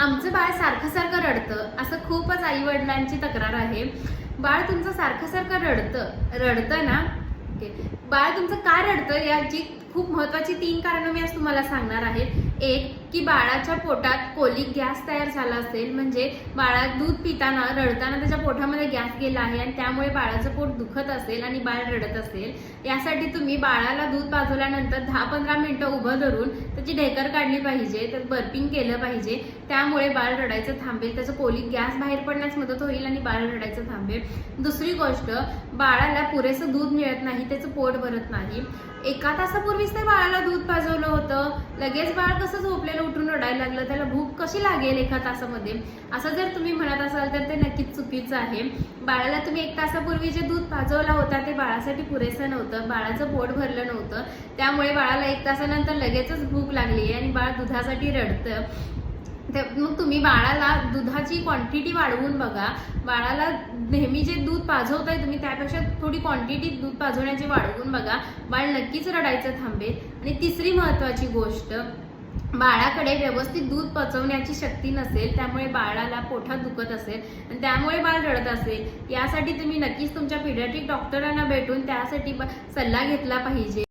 आमचं बाळ सारखं सारखं रडतं असं खूपच आई वडिलांची तक्रार आहे. बाळ तुमचं सारखं सारखं रडतं रडतं ना? ओके. बाळ तुमचं का रडतं? याची खूप महत्वाची तीन कारणं मी आज तुम्हाला सांगणार आहे. एक की बाळाच्या पोटात कोलिक गॅस तयार झाला असेल म्हणजे बाळा दूध पिताना रडताना त्याच्या पोटामध्ये गॅस गेला आहे आणि त्यामुळे बाळाचं पोट दुखत असेल आणि बाळ रडत असेल. यासाठी तुम्ही बाळाला दूध पाजवल्यानंतर दहा पंधरा मिनिटं उभं धरून त्याची ढेकर काढली पाहिजे तर बर्पिंग केलं पाहिजे. त्यामुळे बाळ रडायचं थांबेल त्याचं कोलिक गॅस बाहेर पडण्यास मदत होईल आणि बाळ रडायचं थांबेल. दुसरी गोष्ट बाळाला पुरेसं दूध मिळत नाही त्याचं पोट भरत नाही. एका तासापूर्वी मीच त्या बाळाला दूध पाजवलं होतं. लगेच बाळ कसं झोपलेलं उठून रडायला लागलं त्याला भूक कशी लागेल एका तासामध्ये? असं जर तुम्ही म्हणत असाल तर ते नक्कीच चुकीचं आहे. बाळाला तुम्ही एक तासापूर्वी जे दूध पाजवला होता ते बाळासाठी पुरेसं नव्हतं. बाळाचं पोट भरलं नव्हतं. त्यामुळे बाळाला एक तासानंतर लगेचच भूक लागली आहे आणि बाळ दुधासाठी रडतं. तर मग तुम्ही बाळाला दुधाची क्वांटिटी वाढवून बघा. बाळाला नेहमी जे दूध पाजवताय तुम्ही त्यापेक्षा थोडी क्वांटिटी दूध पाजवण्याची वाढवून बघा. बाळ नक्कीच रडायचं थांबेल. आणि तिसरी महत्वाची गोष्ट बाळाकडे व्यवस्थित दूध पचवण्याची शक्ती नसेल त्यामुळे बाळाला पोटात दुखत असेल आणि त्यामुळे बाळ रडत असेल. यासाठी तुम्ही नक्कीच तुमच्या पिडियाट्रिक डॉक्टरांना भेटून त्यासाठी सल्ला घेतला पाहिजे.